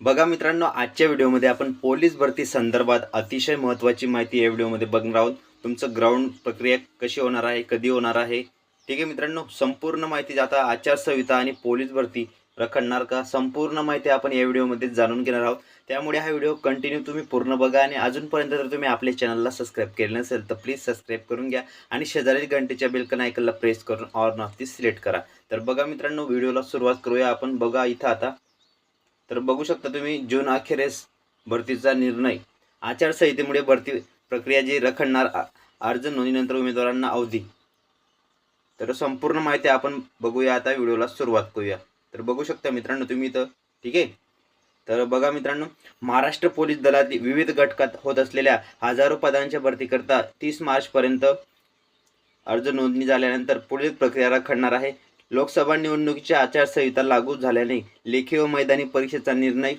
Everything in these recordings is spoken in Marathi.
बघा मित्रांनो आजच्या व्हिडिओमध्ये आपण पोलीस भरती संदर्भात अतिशय महत्त्वाची माहिती या व्हिडिओमध्ये बघणार आहोत. तुमचं ग्राउंड प्रक्रिया कशी होणार आहे कधी होणार आहे? ठीक आहे मित्रांनो संपूर्ण माहिती आता आचारसंहिता आणि पोलीस भरती रखडणार का? संपूर्ण माहिती आपण या व्हिडिओमध्ये जाणून घेणार आहोत. त्यामुळे हा व्हिडिओ कंटिन्यू तुम्ही पूर्ण बघा आणि अजूनपर्यंत जर तुम्ही आपल्या चॅनलला सबस्क्राईब केलं नसेल तर प्लीज सबस्क्राईब करून घ्या आणि शेजारील घंटेच्या बिलकन ऐकलला प्रेस करून ऑर नॉफती सिलेक्ट करा. तर बघा मित्रांनो व्हिडिओला सुरुवात करूया. आपण बघा इथं आता तर बघू शकता तुम्ही जून अखेरीस भरतीचा निर्णय. आचारसंहितेमुळे भरती प्रक्रिया जी रखडणार अर्ज नोंदणीनंतर उमेदवारांना अवधी. तर संपूर्ण माहिती आपण बघूया आता व्हिडिओला सुरुवात करूया. तर बघू शकता मित्रांनो तुम्ही इथं ठीक आहे? तर बघा मित्रांनो महाराष्ट्र पोलीस दलातील विविध घटकात होत असलेल्या हजारो पदांच्या भरतीकरता तीस मार्चपर्यंत अर्ज नोंदणी झाल्यानंतर पुढील प्रक्रिया रखडणार आहे. लोकसभा निवडणुकीची आचारसंहिता लागू झाल्याने लेखी व मैदानी परीक्षेचा निर्णय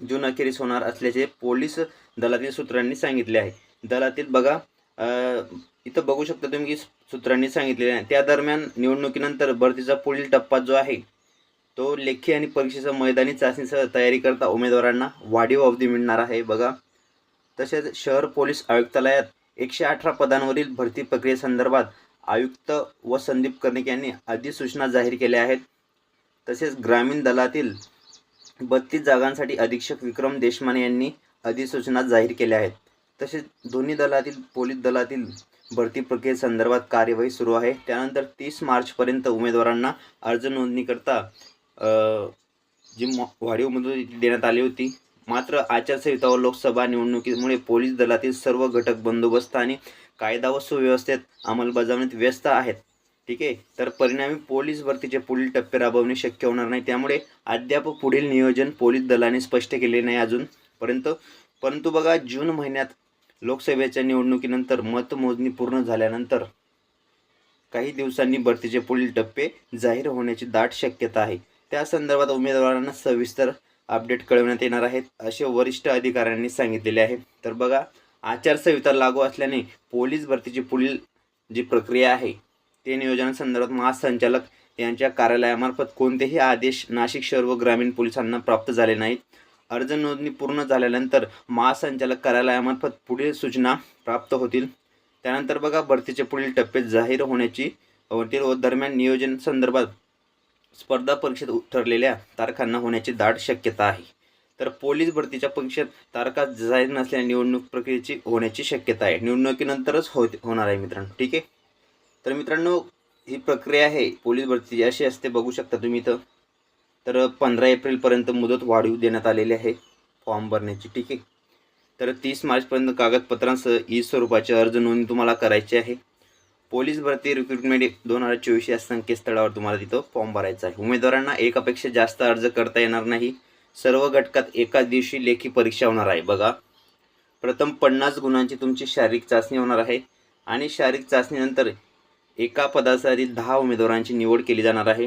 जून अखेरीस होणार असल्याचे पोलीस दलातील सूत्रांनी सांगितले आहे. दलातील बघा इथं बघू शकता तुम्ही की सूत्रांनी सांगितलेले आहे. त्या दरम्यान निवडणुकीनंतर भरतीचा पुढील टप्पा जो आहे तो लेखी आणि परीक्षेचा मैदानी चाचणीसह तयारी करता उमेदवारांना वाढीव अवधी मिळणार आहे. बघा तसेच शहर पोलीस आयुक्तालयात एकशे अठरा पदांवरील भरती प्रक्रियेसंदर्भात आयुक्त व संदीप कर्णिक यांनी अधिसूचना जाहीर केल्या आहेत. तसेच ग्रामीण दलातील बत्तीस जागांसाठी अधीक्षक विक्रम देशमाने यांनी अधिसूचना जाहीर केल्या आहेत. तसेच दोन्ही दलातील पोलीस दलातील भरती प्रक्रियेसंदर्भात कार्यवाही सुरू आहे. त्यानंतर तीस मार्चपर्यंत उमेदवारांना अर्ज नोंदणीकरता जी वाढीव मुदत देण्यात आली होती मात्र आचारसंहिता व लोकसभा निवडणुकीमुळे पोलीस दलातील सर्व घटक बंदोबस्त आणि कायदा व सुव्यवस्थेत अंमलबजावणीत व्यस्त आहेत. ठीक आहे? तर परिणामी पोलीस भरतीचे पुढील टप्पे राबवणे शक्य होणार नाही. त्यामुळे अद्याप पुढील नियोजन पोलीस दलाने स्पष्ट केले नाही अजूनपर्यंत परंतु बघा जून महिन्यात लोकसभेच्या निवडणुकीनंतर मतमोजणी पूर्ण झाल्यानंतर काही दिवसांनी भरतीचे पुढील टप्पे जाहीर होण्याची दाट शक्यता आहे. त्या संदर्भात उमेदवारांना सविस्तर अपडेट कळवण्यात येणार आहेत असे वरिष्ठ अधिकाऱ्यांनी सांगितलेले आहे. तर बघा आचारसंहिता लागू असल्याने पोलीस भरतीची पुढील जी प्रक्रिया आहे ते नियोजनासंदर्भात महासंचालक यांच्या कार्यालयामार्फत कोणतेही आदेश नाशिक शहर व ग्रामीण पोलिसांना प्राप्त झाले नाहीत. अर्ज नोंदणी पूर्ण झाल्यानंतर महासंचालक कार्यालयामार्फत पुढील सूचना प्राप्त होतील. त्यानंतर बघा भरतीचे पुढील टप्पे जाहीर होण्याची होतील व दरम्यान नियोजन संदर्भात स्पर्धा परीक्षेत ठरलेल्या तारखांना होण्याची दाट शक्यता आहे. तर पोलीस भरतीच्या परीक्षेत तारखा जाहीर नसल्याने निवडणूक प्रक्रियेची होण्याची शक्यता आहे. निवडणुकीनंतरच हो होणार आहे मित्रांनो. ठीक आहे? तर मित्रांनो ही प्रक्रिया आहे. पोलीस भरतीची अशी असते बघू शकता तुम्ही इथं. तर पंधरा एप्रिलपर्यंत मुदत वाढीव देण्यात आलेली आहे फॉर्म भरण्याची. ठीक आहे? तर तीस मार्चपर्यंत कागदपत्रांसह ई स्वरूपाचे अर्ज नोंदणी तुम्हाला करायची आहे. पोलीस भरती रिक्रुटमेंट दोन हजार चोवीस या संकेतस्थळावर तुम्हाला तिथं फॉर्म भरायचा आहे. उमेदवारांना एकापेक्षा जास्त अर्ज करता येणार नाही. सर्व घटकात एकाच दिवशी लेखी परीक्षा होणार आहे. बघा. प्रथम पन्नास गुणांची तुमची शारीरिक चाचणी होणार आहे आणि शारीरिक चाचणीनंतर एका पदासाठी दहा उमेदवारांची निवड केली जाणार आहे.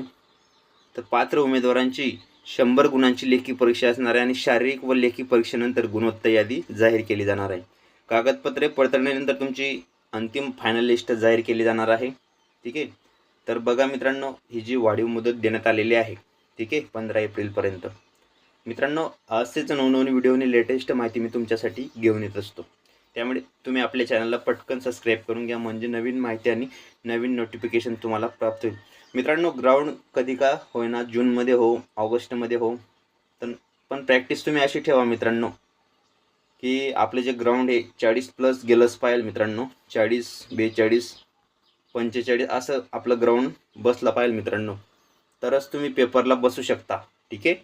तर पात्र उमेदवारांची शंभर गुणांची लेखी परीक्षा असणार आहे आणि शारीरिक व लेखी परीक्षेनंतर गुणवत्ता यादी जाहीर केली जाणार आहे. कागदपत्रे पडताळणीनंतर तुमची अंतिम फायनल लिस्ट जाहीर केली जाणार आहे. ठीक आहे? तर बघा मित्रांनो ही जी वाढीव मुदत देण्यात आलेली आहे ठीक आहे? पंधरा एप्रिलपर्यंत. मित्रांनो असेच नवनवीन व्हिडिओनी लेटेस्ट माहिती मी तुमच्यासाठी घेऊन येत असतो. त्यामुळे तुम्ही आपल्या चॅनलला पटकन सबस्क्राईब करून घ्या म्हणजे नवीन माहिती आणि नवीन नोटिफिकेशन तुम्हाला प्राप्त होईल. मित्रांनो ग्राउंड कधी का होईना जूनमध्ये हो ऑगस्टमध्ये हो तर पण प्रॅक्टिस तुम्ही अशी ठेवा मित्रांनो की आपले जे ग्राउंड आहे चाळीस प्लस गेलंच पाहिजे मित्रांनो चाळीस बेचाळीस पंचेचाळीस असं आपलं ग्राउंड बसला पाहिजे मित्रांनो तरच तुम्ही पेपरला बसू शकता ठीक आहे?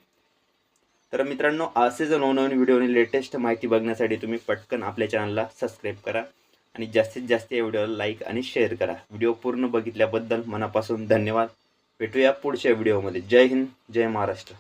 तर मित्रांनो असे नवनवीन व्हिडिओ आणि लेटेस्ट माहिती बघण्यासाठी तुम्ही पटकन आपल्या चॅनलला सबस्क्राईब करा आणि जास्तीत जास्त या व्हिडिओला लाईक आणि शेअर करा. व्हिडिओ पूर्ण बघितल्याबद्दल मनापासून धन्यवाद. भेटूया पुढच्या व्हिडिओमध्ये. जय हिंद जय महाराष्ट्र.